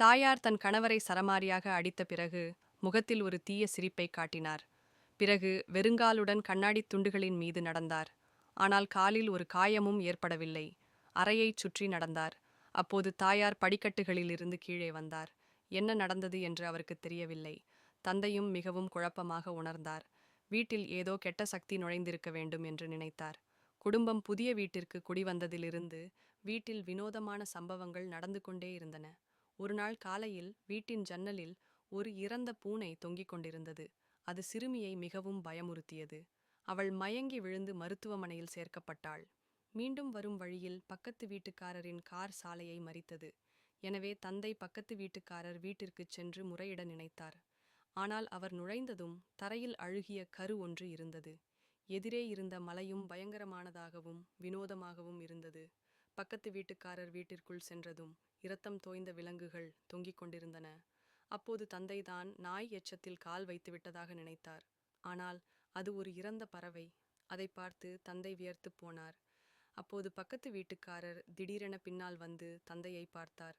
தாயார் தன் கணவரை சரமாரியாக அடித்த பிறகு முகத்தில் ஒரு தீய சிரிப்பை காட்டினார். பிறகு வெறுங்காலுடன் கண்ணாடித் துண்டுகளின் மீது நடந்தார். ஆனால் காலில் ஒரு காயமும் ஏற்படவில்லை. அறையைச் சுற்றி நடந்தார். அப்போது தாயார் படிக்கட்டுகளிலிருந்து கீழே வந்தார். என்ன நடந்தது என்று அவருக்கு தெரியவில்லை. தந்தையும் மிகவும் குழப்பமாக உணர்ந்தார். வீட்டில் ஏதோ கெட்ட சக்தி நுழைந்திருக்க வேண்டும் என்று நினைத்தார். குடும்பம் புதிய வீட்டிற்கு குடிவந்ததிலிருந்து வீட்டில் வினோதமான சம்பவங்கள் நடந்து கொண்டே இருந்தன. ஒருநாள் காலையில் வீட்டின் ஜன்னலில் ஒரு இறந்த பூனை தொங்கிக் கொண்டிருந்தது. அது சிறுமியை மிகவும் பயமுறுத்தியது. அவள் மயங்கி விழுந்து மருத்துவமனையில் சேர்க்கப்பட்டாள். மீண்டும் வரும் வழியில் பக்கத்து வீட்டுக்காரரின் கார் சாலையை மறித்தது. எனவே தந்தை பக்கத்து வீட்டுக்காரர் வீட்டிற்குச் சென்று முறையிட நினைத்தார். ஆனால் அவர் நுழைந்ததும் தரையில் அழுகிய கரு ஒன்று இருந்தது. எதிரே இருந்த மலையும் பயங்கரமானதாகவும் வினோதமாகவும் இருந்தது. பக்கத்து வீட்டுக்காரர் வீட்டிற்குள் சென்றதும் இரத்தம் தோய்ந்த விலங்குகள் தொங்கிக் கொண்டிருந்தன. அப்போது தந்தைதான் நாய் எச்சத்தில் கால் வைத்து விட்டதாக நினைத்தார். ஆனால் அது ஒரு இறந்த பறவை. அதை பார்த்து தந்தை வியர்த்துப் போனார். அப்போது பக்கத்து வீட்டுக்காரர் திடீரென பின்னால் வந்து தந்தையை பார்த்தார்.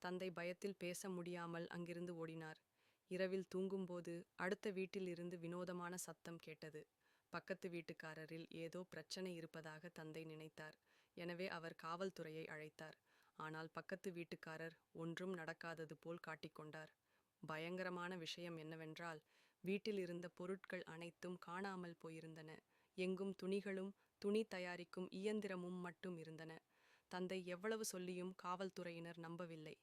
தந்தை பயத்தில் பேச முடியாமல் அங்கிருந்து ஓடினார். இரவில் தூங்கும்போது அடுத்த வீட்டில் இருந்து வினோதமான சத்தம் கேட்டது. பக்கத்து வீட்டுக்காரரில் ஏதோ பிரச்சனை இருப்பதாக தந்தை நினைத்தார். எனவே அவர் காவல்துறையை அழைத்தார். ஆனால் பக்கத்து வீட்டுக்காரர் ஒன்றும் நடக்காதது போல் காட்டிக்கொண்டார் பயங்கரமான விஷயம் என்னவென்றால் வீட்டில் இருந்த பொருட்கள் அனைத்தும் காணாமல் போயிருந்தன. எங்கும் துணிகளும் துணி தயாரிக்கும் இயந்திரமும் மட்டும் இருந்தன. தந்தை எவ்வளவு சொல்லியும் காவல்துறையினர் நம்பவில்லை.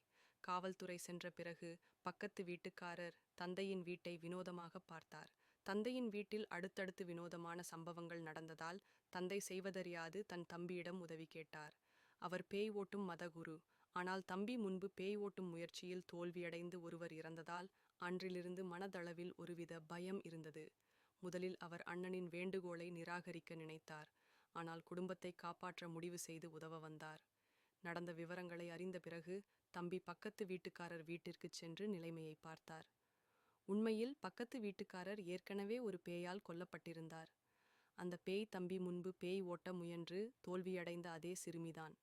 காவல்துறை சென்ற பிறகு பக்கத்து வீட்டுக்காரர் தந்தையின் வீட்டை வினோதமாக பார்த்தார். தந்தையின் வீட்டில் அடுத்தடுத்து வினோதமான சம்பவங்கள் நடந்ததால் தந்தை செய்வதறியாது தன் தம்பியிடம் உதவி கேட்டார். அவர் பேய் ஓட்டும் மதகுரு. ஆனால் தம்பி முன்பு பேய் ஓட்டும் முயற்சியில் தோல்வியடைந்து ஒருவர் இறந்ததால் அன்றிலிருந்து மனதளவில் ஒருவித பயம் இருந்தது. முதலில் அவர் அண்ணனின் வேண்டுகோளை நிராகரிக்க நினைத்தார். ஆனால் குடும்பத்தை காப்பாற்ற முடிவு செய்து உதவ வந்தார். நடந்த விவரங்களை அறிந்த பிறகு தம்பி பக்கத்து வீட்டுக்காரர் வீட்டிற்குச் சென்று நிலைமையை பார்த்தார். உண்மையில் பக்கத்து வீட்டுக்காரர் ஏற்கனவே ஒரு பேயால் கொல்லப்பட்டிருந்தார். அந்த பேய் தம்பி முன்பு பேய் ஓட்ட முயன்று தோல்வியடைந்த அதே சிறுமிதான்.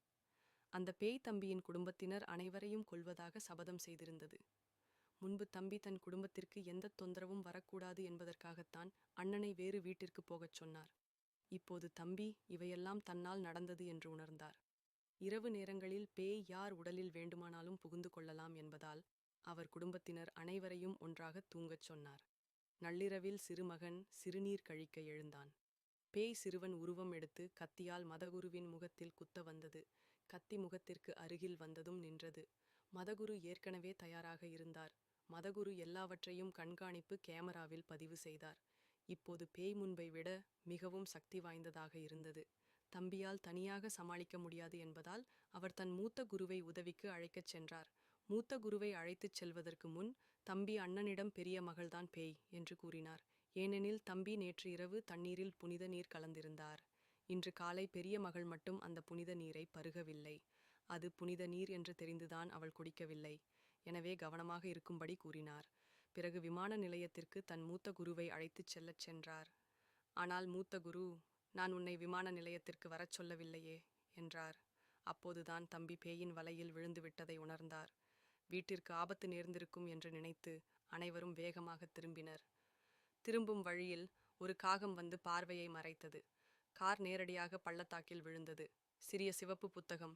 அந்த பேய் தம்பியின் குடும்பத்தினர் அனைவரையும் கொள்வதாக சபதம் செய்திருந்தது. முன்பு தம்பி தன் குடும்பத்திற்கு எந்த தொந்தரவும் வரக்கூடாது என்பதற்காகத்தான் அண்ணனை வேறு வீட்டிற்கு போகச் சொன்னார். இப்போது தம்பி இவையெல்லாம் தன்னால் நடந்தது என்று உணர்ந்தார். இரவு நேரங்களில் பேய் யார் உடலில் வேண்டுமானாலும் புகுந்து கொள்ளலாம் என்பதால் அவர் குடும்பத்தினர் அனைவரையும் ஒன்றாக தூங்கச் சொன்னார். நள்ளிரவில் சிறுமகன் சிறுநீர் கழிக்க எழுந்தான். பேய் சிறுவன் உருவம் எடுத்து கத்தியால் மதகுருவின் முகத்தில் குத்த வந்தது. கத்தி முகத்திற்கு அருகில் வந்ததும் நின்றது. மதகுரு ஏற்கனவே தயாராக இருந்தார். மதகுரு எல்லாவற்றையும் கண்காணிப்பு கேமராவில் பதிவு செய்தார். இப்போது பேய் முன்பை விட மிகவும் சக்தி வாய்ந்ததாக இருந்தது. தம்பியால் தனியாக சமாளிக்க முடியாது என்பதால் அவர் தன் மூத்த குருவை உதவிக்கு அழைக்கச் சென்றார். மூத்த குருவை அழைத்துச் செல்வதற்கு முன் தம்பி அண்ணனிடம் பெரிய மகள்தான் பேய் என்று கூறினார். ஏனெனில் தம்பி நேற்று இரவு தண்ணீரில் புனித நீர் கலந்திருந்தார். இன்று காலை பெரிய மகள் மட்டும் அந்த புனித நீரை பருகவில்லை. அது புனித நீர் என்று தெரிந்துதான் அவள் குடிக்கவில்லை. எனவே கவனமாக இருக்கும்படி கூறினார். பிறகு விமான நிலையத்திற்கு தன் மூத்த குருவை அழைத்துச் செல்லச் சென்றார். ஆனால் மூத்த குரு நான் உன்னை விமான நிலையத்திற்கு வரச் சொல்லவில்லையே என்றார். அப்போதுதான் தம்பி பேயின் வலையில் விழுந்து விட்டதை உணர்ந்தார். வீட்டிற்கு ஆபத்து நேர்ந்திருக்கும் என்று நினைத்து அனைவரும் வேகமாக திரும்பினர். திரும்பும் வழியில் ஒரு காகம் வந்து பார்வையை மறைத்தது. கார் நேரடியாக பள்ளத்தாக்கில் விழுந்தது. சிறிய சிவப்பு புத்தகம்